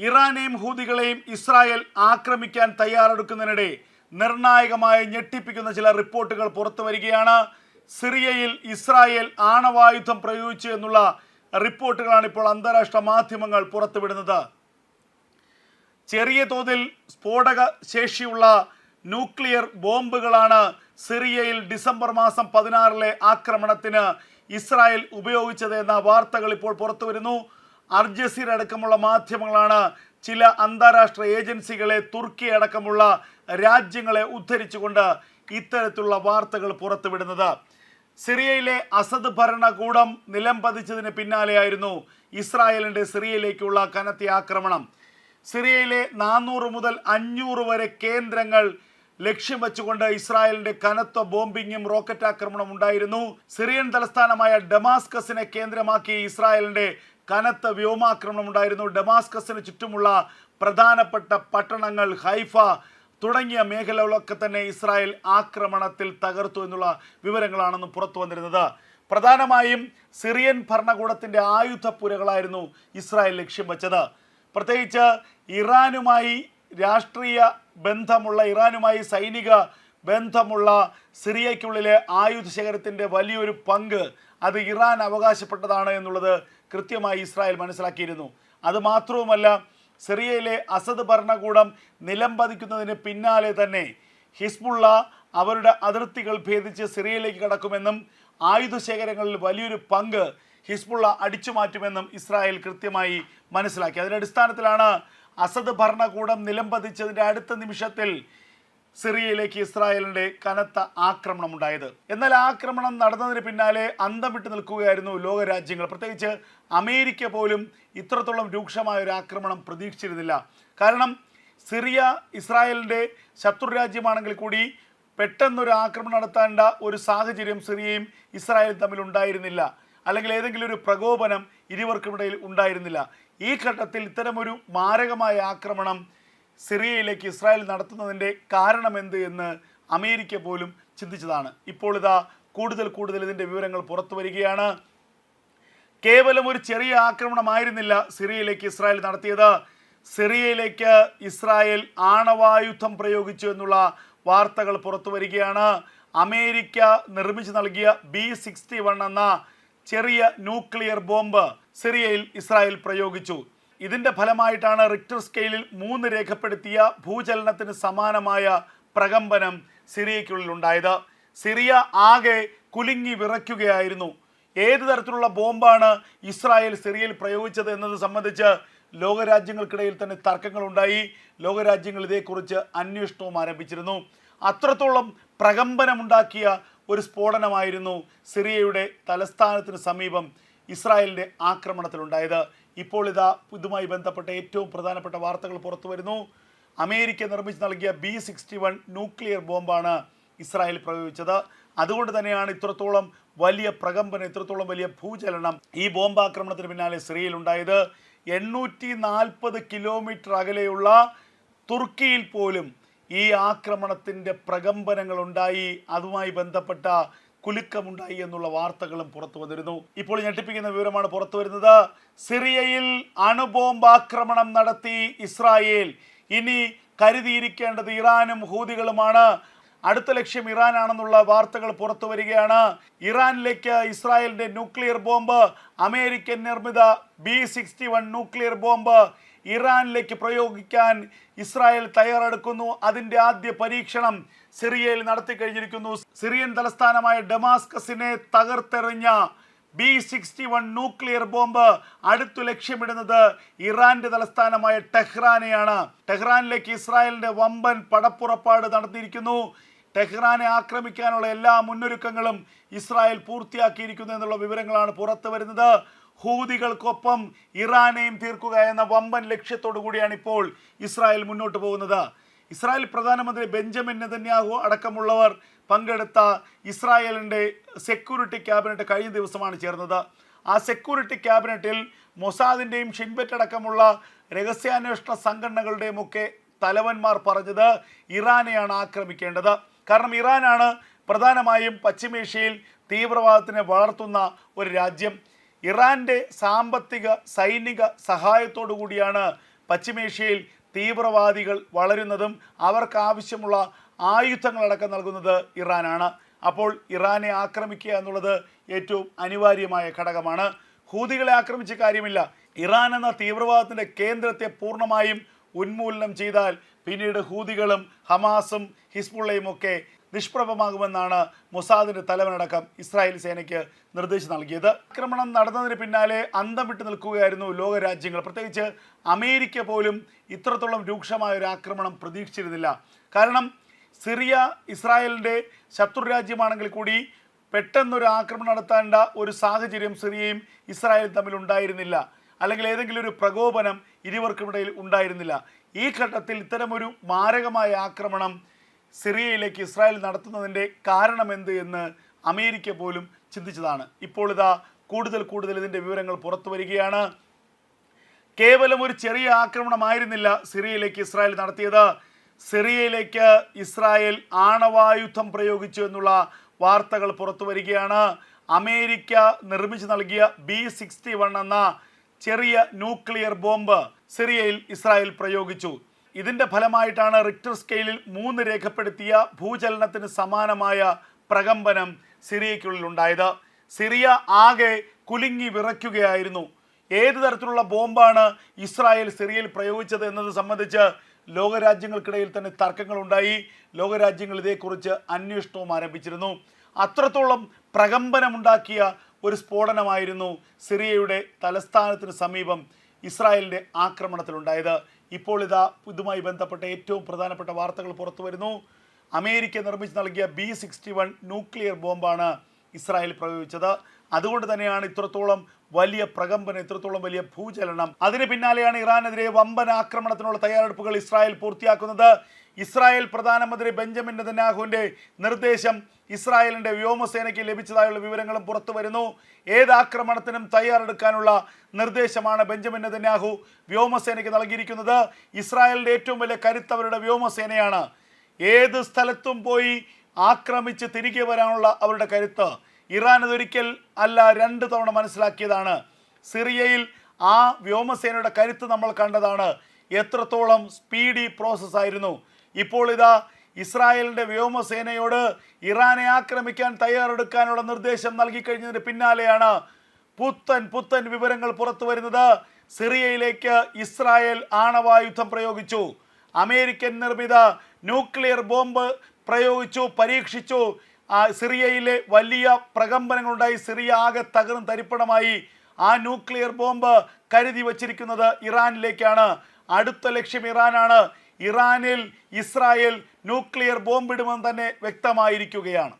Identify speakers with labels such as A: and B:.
A: ഇറാനെയും ഹൂതികളെയും Israel ആക്രമിക്കാൻ തയ്യാറെടുക്കുന്നതിനിടെ നിർണായകമായി ഞെട്ടിപ്പിക്കുന്ന ചില റിപ്പോർട്ടുകൾ പുറത്തു വരികയാണ്. സിറിയയിൽ ഇസ്രായേൽ ആണവായുധം പ്രയോഗിച്ചു എന്നുള്ള റിപ്പോർട്ടുകളാണ് ഇപ്പോൾ അന്താരാഷ്ട്ര മാധ്യമങ്ങൾ പുറത്തുവിടുന്നത്. ചെറിയ തോതിൽ സ്ഫോടക ശേഷിയുള്ള ന്യൂക്ലിയർ ബോംബുകളാണ് സിറിയയിൽ ഡിസംബർ മാസം പതിനാറിലെ ആക്രമണത്തിന് ഇസ്രായേൽ ഉപയോഗിച്ചത് എന്ന വാർത്തകൾ ഇപ്പോൾ പുറത്തു ജസീർ അടക്കമുള്ള മാധ്യമങ്ങളാണ് ചില അന്താരാഷ്ട്ര ഏജൻസികളെ തുർക്കി അടക്കമുള്ള രാജ്യങ്ങളെ ഉദ്ധരിച്ചുകൊണ്ട് ഇത്തരത്തിലുള്ള വാർത്തകൾ പുറത്തുവിടുന്നത്. സിറിയയിലെ അസദ് ഭരണകൂടം നിലം പതിച്ചതിന് പിന്നാലെയായിരുന്നു ഇസ്രായേലിന്റെ സിറിയയിലേക്കുള്ള കനത്ത ആക്രമണം. സിറിയയിലെ നാനൂറ് മുതൽ അഞ്ഞൂറ് വരെ കേന്ദ്രങ്ങൾ ലക്ഷ്യം വെച്ചുകൊണ്ട് ഇസ്രായേലിന്റെ കനത്ത ബോംബിങ്ങും റോക്കറ്റ് ആക്രമണം ഉണ്ടായിരുന്നു. സിറിയൻ തലസ്ഥാനമായ ഡമാസ്കസിനെ കേന്ദ്രമാക്കി ഇസ്രായേലിന്റെ കനത്ത വ്യോമാക്രമണം ഉണ്ടായിരുന്നു. ഡമാസ്കസിന് ചുറ്റുമുള്ള പ്രധാനപ്പെട്ട പട്ടണങ്ങൾ ഹൈഫ തുടങ്ങിയ മേഖലകളൊക്കെ തന്നെ ഇസ്രായേൽ ആക്രമണത്തിൽ തകർത്തു എന്നുള്ള വിവരങ്ങളാണെന്ന് പുറത്തു വന്നിരുന്നത്. പ്രധാനമായും സിറിയൻ ഭരണകൂടത്തിന്റെ ആയുധപ്പുരകളായിരുന്നു ഇസ്രായേൽ ലക്ഷ്യം വച്ചത്. പ്രത്യേകിച്ച് ഇറാനുമായി രാഷ്ട്രീയ ബന്ധമുള്ള ഇറാനുമായി സൈനിക ബന്ധമുള്ള സിറിയയ്ക്കുള്ളിലെ ആയുധ ശേഖരത്തിന്റെ വലിയൊരു പങ്ക് അത് ഇറാൻ അവകാശപ്പെട്ടതാണ് എന്നുള്ളത് കൃത്യമായി ഇസ്രായേൽ മനസ്സിലാക്കിയിരുന്നു. അതുമാത്രവുമല്ല സിറിയയിലെ അസദ് ഭരണകൂടം നിലം പതിക്കുന്നതിന് പിന്നാലെ തന്നെ ഹിസ്ബുള്ള അവരുടെ അതിർത്തികൾ ഭേദിച്ച് സിറിയയിലേക്ക് കടക്കുമെന്നും ആയുധ ശേഖരങ്ങളിൽ വലിയൊരു പങ്ക് ഹിസ്ബുള്ള അടിച്ചു മാറ്റുമെന്നും ഇസ്രായേൽ കൃത്യമായി മനസ്സിലാക്കി. അതിന്റെ അടിസ്ഥാനത്തിലാണ് അസദ് ഭരണകൂടം നിലം പതിച്ചതിന്റെ അടുത്ത നിമിഷത്തിൽ സിറിയയിലേക്ക് ഇസ്രായേലിന്റെ കനത്ത ആക്രമണം ഉണ്ടായത്. എന്നാൽ ആക്രമണം നടന്നതിന് പിന്നാലെ അന്തം വിട്ടു നിൽക്കുകയായിരുന്നു ലോകരാജ്യങ്ങൾ. പ്രത്യേകിച്ച് അമേരിക്ക പോലും ഇത്രത്തോളം രൂക്ഷമായ ഒരു ആക്രമണം പ്രതീക്ഷിച്ചിരുന്നില്ല. കാരണം സിറിയ ഇസ്രായേലിന്റെ ശത്രുരാജ്യമാണെങ്കിൽ കൂടി പെട്ടെന്നൊരു ആക്രമണം നടത്തേണ്ട ഒരു സാഹചര്യം സിറിയയും ഇസ്രായേലും തമ്മിൽ ഉണ്ടായിരുന്നില്ല. അല്ലെങ്കിൽ ഏതെങ്കിലും ഒരു പ്രകോപനം ഇരുവർക്കുമിടയിൽ ഉണ്ടായിരുന്നില്ല. ഈ ഘട്ടത്തിൽ ഇത്തരമൊരു മാരകമായ ആക്രമണം സിറിയയിലേക്ക് ഇസ്രായേൽ നടത്തുന്നതിന്റെ കാരണമെന്ത് എന്ന് അമേരിക്ക പോലും ചിന്തിച്ചതാണ്. ഇപ്പോൾ ഇതാ കൂടുതൽ കൂടുതൽ ഇതിന്റെ വിവരങ്ങൾ പുറത്തു വരികയാണ്. കേവലം ഒരു ചെറിയ ആക്രമണമായിരുന്നില്ല സിറിയയിലേക്ക് ഇസ്രായേൽ നടത്തിയത്. സിറിയയിലേക്ക് ഇസ്രായേൽ ആണവായുധം പ്രയോഗിച്ചു എന്നുള്ള വാർത്തകൾ പുറത്തു വരികയാണ്. അമേരിക്ക നിർമ്മിച്ചു നൽകിയ ബി സിക്സ്റ്റി വൺ എന്ന ചെറിയ ന്യൂക്ലിയർ ബോംബ് സിറിയയിൽ ഇസ്രായേൽ പ്രയോഗിച്ചു. ഇതിന്റെ ഫലമായിട്ടാണ് റിക്ടർ സ്കെയിലിൽ മൂന്ന് രേഖപ്പെടുത്തിയ ഭൂചലനത്തിന് സമാനമായ പ്രകമ്പനം സിറിയയ്ക്കുള്ളിൽ ഉണ്ടായത്. സിറിയ ആകെ കുലുങ്ങി വിറയ്ക്കുകയായിരുന്നു. ഏത് തരത്തിലുള്ള ബോംബാണ് ഇസ്രായേൽ സിറിയയിൽ പ്രയോഗിച്ചത് എന്നത് സംബന്ധിച്ച് ലോകരാജ്യങ്ങൾക്കിടയിൽ തന്നെ തർക്കങ്ങളുണ്ടായി. ലോകരാജ്യങ്ങൾ ഇതേക്കുറിച്ച് അന്വേഷണവും ആരംഭിച്ചിരുന്നു. അത്രത്തോളം പ്രകമ്പനമുണ്ടാക്കിയ ഒരു സ്ഫോടനമായിരുന്നു സിറിയയുടെ തലസ്ഥാനത്തിന് സമീപം ഇസ്രായേലിന്റെ ആക്രമണത്തിലുണ്ടായത്. ഇപ്പോൾ ഇതാ ഇതുമായി ബന്ധപ്പെട്ട ഏറ്റവും പ്രധാനപ്പെട്ട വാർത്തകൾ പുറത്തു വരുന്നു. അമേരിക്ക നിർമ്മിച്ച് നൽകിയ ബി സിക്സ്റ്റി വൺ ന്യൂക്ലിയർ ബോംബാണ് ഇസ്രായേൽ പ്രയോഗിച്ചത്. അതുകൊണ്ട് തന്നെയാണ് ഇത്രത്തോളം വലിയ പ്രകമ്പനം ഇത്രത്തോളം വലിയ ഭൂചലനം ഈ ബോംബാക്രമണത്തിന് പിന്നാലെ സിറിയയിൽ ഉണ്ടായത് എണ്ണൂറ്റി നാൽപ്പത് കിലോമീറ്റർ അകലെയുള്ള തുർക്കിയിൽ പോലും ഈ ആക്രമണത്തിന്റെ പ്രകമ്പനങ്ങൾ ഉണ്ടായി. അതുമായി ബന്ധപ്പെട്ട കുലുക്കമുണ്ടായി എന്നുള്ള വാർത്തകളും പുറത്തു വന്നിരുന്നു. ഇപ്പോൾ ഞെട്ടിപ്പിക്കുന്ന വിവരമാണ് പുറത്തു വരുന്നത്. സിറിയയിൽ അണുബോംബാക്രമണം നടത്തി ഇസ്രായേൽ. ഇനി കരുതിയിരിക്കേണ്ടത് ഇറാനും ഹൂതികളുമാണ്. അടുത്ത ലക്ഷ്യം ഇറാനാണെന്നുള്ള വാർത്തകൾ പുറത്തു വരികയാണ്. ഇറാനിലേക്ക് ഇസ്രായേലിന്റെ ന്യൂക്ലിയർ ബോംബ് അമേരിക്കൻ നിർമ്മിത B sixty one nuclear bomb ഇറാനിലേക്ക് പ്രയോഗിക്കാൻ ഇസ്രായേൽ തയ്യാറെടുക്കുന്നു. അതിന്റെ ആദ്യ പരീക്ഷണം സിറിയയിൽ നടത്തി കഴിഞ്ഞിരിക്കുന്നു സിറിയൻ തലസ്ഥാനമായ ഡമാസ്കസിനെ തകർത്തെറിഞ്ഞ B sixty one nuclear bomb അടുത്തു ലക്ഷ്യമിടുന്നത് ഇറാന്റെ തലസ്ഥാനമായ ടെഹ്റാനെയാണ്. ടെഹ്റാനിലേക്ക് ഇസ്രായേലിന്റെ വമ്പൻ പടപ്പുറപ്പാട് നടത്തിയിരിക്കുന്നു. ടെഹ്റാനെ ആക്രമിക്കാനുള്ള എല്ലാ മുന്നൊരുക്കങ്ങളും ഇസ്രായേൽ പൂർത്തിയാക്കിയിരിക്കുന്നു എന്നുള്ള വിവരങ്ങളാണ് പുറത്തു വരുന്നത്. ഹൂതികൾക്കൊപ്പം ഇറാനെയും തീർക്കുക എന്ന വമ്പൻ ലക്ഷ്യത്തോടു കൂടിയാണ് ഇപ്പോൾ ഇസ്രായേൽ മുന്നോട്ട് പോകുന്നത്. ഇസ്രായേൽ പ്രധാനമന്ത്രി ബെഞ്ചമിൻ നെതന്യാഹു അടക്കമുള്ളവർ പങ്കെടുത്ത ഇസ്രായേലിന്റെ സെക്യൂരിറ്റി ക്യാബിനറ്റ് കഴിഞ്ഞ ദിവസമാണ് ചേർന്നത്. ആ സെക്യൂരിറ്റി ക്യാബിനറ്റിൽ മൊസാദിന്റെയും ഷിൻബെറ്റ് അടക്കമുള്ള രഹസ്യാന്വേഷണ സംഘടനകളുടെയും ഒക്കെ തലവന്മാർ പറഞ്ഞത് ഇറാനെയാണ് ആക്രമിക്കേണ്ടത്. കാരണം ഇറാനാണ് പ്രധാനമായും പശ്ചിമേഷ്യയിൽ തീവ്രവാദത്തിനെ വളർത്തുന്ന ഒരു രാജ്യം. ഇറാന്റെ സാമ്പത്തിക സൈനിക സഹായത്തോടു കൂടിയാണ് പശ്ചിമേഷ്യയിൽ തീവ്രവാദികൾ വളരുന്നതും അവർക്ക് ആവശ്യമുള്ള ആയുധങ്ങളടക്കം നൽകുന്നത് ഇറാനാണ്. അപ്പോൾ ഇറാനെ ആക്രമിക്കുക എന്നുള്ളത് ഏറ്റവും അനിവാര്യമായ ഘടകമാണ്. ഹൂതികളെ ആക്രമിച്ച കാര്യമില്ല. ഇറാൻ എന്ന തീവ്രവാദത്തിന്റെ കേന്ദ്രത്തെ പൂർണമായും ഉന്മൂലനം ചെയ്താൽ പിന്നീട് ഹൂതികളും ഹമാസും ഹിസ്ബുള്ളയും ഒക്കെ നിഷ്പ്രഭമാകുമെന്നാണ് മൊസാദിന്റെ തലവനടക്കം ഇസ്രായേൽ സേനയ്ക്ക് നിർദ്ദേശം നൽകിയത്. ആക്രമണം നടന്നതിന് പിന്നാലെ അന്തം വിട്ടു നിൽക്കുകയായിരുന്നു ലോകരാജ്യങ്ങൾ. പ്രത്യേകിച്ച് അമേരിക്ക പോലും ഇത്രത്തോളം രൂക്ഷമായ ഒരു ആക്രമണം പ്രതീക്ഷിച്ചിരുന്നില്ല. കാരണം സിറിയ ഇസ്രായേലിന്റെ ശത്രുരാജ്യമാണെങ്കിൽ കൂടി പെട്ടെന്നൊരു ആക്രമണം നടത്തേണ്ട ഒരു സാഹചര്യം സിറിയയും ഇസ്രായേലും തമ്മിൽ ഉണ്ടായിരുന്നില്ല. അല്ലെങ്കിൽ ഏതെങ്കിലും ഒരു പ്രകോപനം ഇരുവർക്കുമിടയിൽ ഉണ്ടായിരുന്നില്ല. ഈ ഘട്ടത്തിൽ ഇത്തരമൊരു മാരകമായ ആക്രമണം സിറിയയിലേക്ക് ഇസ്രായേൽ നടത്തുന്നതിന്റെ കാരണമെന്ത് എന്ന് അമേരിക്ക പോലും ചിന്തിച്ചതാണ്. ഇപ്പോൾ ഇതാ കൂടുതൽ കൂടുതൽ ഇതിന്റെ വിവരങ്ങൾ പുറത്തു വരികയാണ്. കേവലം ഒരു ചെറിയ ആക്രമണമായിരുന്നില്ല സിറിയയിലേക്ക് ഇസ്രായേൽ നടത്തിയത്. സിറിയയിലേക്ക് ഇസ്രായേൽ ആണവായുധം പ്രയോഗിച്ചു എന്നുള്ള വാർത്തകൾ പുറത്തു വരികയാണ്. അമേരിക്ക നിർമ്മിച്ചു നൽകിയ ബി സിക്സ്റ്റി വൺ എന്ന ചെറിയ ന്യൂക്ലിയർ ബോംബ് സിറിയയിൽ ഇസ്രായേൽ പ്രയോഗിച്ചു. ഇതിന്റെ ഫലമായിട്ടാണ് റിക്ടർ സ്കെയിലിൽ മൂന്ന് രേഖപ്പെടുത്തിയ ഭൂചലനത്തിന് സമാനമായ പ്രകമ്പനം സിറിയയ്ക്കുള്ളിൽ ഉണ്ടായത് സിറിയ ആകെ കുലുങ്ങി വിറയ്ക്കുകയായിരുന്നു. ഏത് തരത്തിലുള്ള ബോംബാണ് ഇസ്രായേൽ സിറിയയിൽ പ്രയോഗിച്ചത് എന്നത് സംബന്ധിച്ച് ലോകരാജ്യങ്ങൾക്കിടയിൽ തന്നെ തർക്കങ്ങളുണ്ടായി. ലോകരാജ്യങ്ങൾ ഇതേക്കുറിച്ച് അന്വേഷണവും ആരംഭിച്ചിരുന്നു. അത്രത്തോളം പ്രകമ്പനമുണ്ടാക്കിയ ഒരു സ്ഫോടനമായിരുന്നു സിറിയയുടെ തലസ്ഥാനത്തിന് സമീപം ഇസ്രായേലിന്റെ ആക്രമണത്തിലുണ്ടായത്. ഇപ്പോൾ ഇതാ ഇതുമായി ബന്ധപ്പെട്ട ഏറ്റവും പ്രധാനപ്പെട്ട വാർത്തകൾ പുറത്തു വരുന്നു. അമേരിക്ക നിർമ്മിച്ച് നൽകിയ ബി സിക്സ്റ്റി വൺ ന്യൂക്ലിയർ ബോംബാണ് ഇസ്രായേൽ പ്രയോഗിച്ചത്. അതുകൊണ്ട് തന്നെയാണ് ഇത്രത്തോളം വലിയ പ്രകമ്പനം ഇത്രത്തോളം വലിയ ഭൂചലനം. അതിന് പിന്നാലെയാണ് ഇറാനെതിരെ വമ്പൻ ആക്രമണത്തിനുള്ള തയ്യാറെടുപ്പുകൾ ഇസ്രായേൽ പൂർത്തിയാക്കുന്നത്. ഇസ്രായേൽ പ്രധാനമന്ത്രി ബെഞ്ചമിൻ നെതന്യാഹുവിന്റെ നിർദ്ദേശം ഇസ്രായേലിന്റെ വ്യോമസേനയ്ക്ക് ലഭിച്ചതായുള്ള വിവരങ്ങളും പുറത്തു വരുന്നു. ഏത് ആക്രമണത്തിനും തയ്യാറെടുക്കാനുള്ള നിർദ്ദേശമാണ് ബെഞ്ചമിൻ നെതന്യാഹു വ്യോമസേനയ്ക്ക് നൽകിയിരിക്കുന്നത്. ഇസ്രായേലിന്റെ ഏറ്റവും വലിയ കരുത്തവരുടെ വ്യോമസേനയാണ്. ഏത് സ്ഥലത്തും പോയി ആക്രമിച്ച് തിരികെ വരാനുള്ള അവരുടെ കരുത്ത്. ഇറാൻ അതൊരിക്കൽ അല്ല രണ്ട് തവണ മനസ്സിലാക്കിയതാണ്. സിറിയയിൽ ആ വ്യോമസേനയുടെ കരുത്ത് നമ്മൾ കണ്ടതാണ്. എത്രത്തോളം സ്പീഡി പ്രോസസ് ആയിരുന്നു. ഇപ്പോൾ ഇതാ ഇസ്രായേലിന്റെ വ്യോമസേനയോട് ഇറാനെ ആക്രമിക്കാൻ തയ്യാറെടുക്കാനുള്ള നിർദ്ദേശം നൽകിക്കഴിഞ്ഞതിന് പിന്നാലെയാണ് പുത്തൻ പുത്തൻ വിവരങ്ങൾ പുറത്തു വരുന്നത്. സിറിയയിലേക്ക് ഇസ്രായേൽ ആണവായുധം പ്രയോഗിച്ചു. അമേരിക്കൻ നിർമ്മിത ന്യൂക്ലിയർ ബോംബ് പ്രയോഗിച്ചു പരീക്ഷിച്ചു. സിറിയയിലെ വലിയ പ്രകമ്പനങ്ങളുണ്ടായി. സിറിയ ആകെ തകർന്ന് തരിപ്പണമായി. ആ ന്യൂക്ലിയർ ബോംബ് കരുതി വച്ചിരിക്കുന്നത് ഇറാനിലേക്കാണ്. അടുത്ത ലക്ഷ്യം ഇറാനാണ്. ഇറാനിൽ ഇസ്രായേൽ ന്യൂക്ലിയർ ബോംബിടുമെന്ന് തന്നെ വ്യക്തമായിരിക്കുകയാണ്.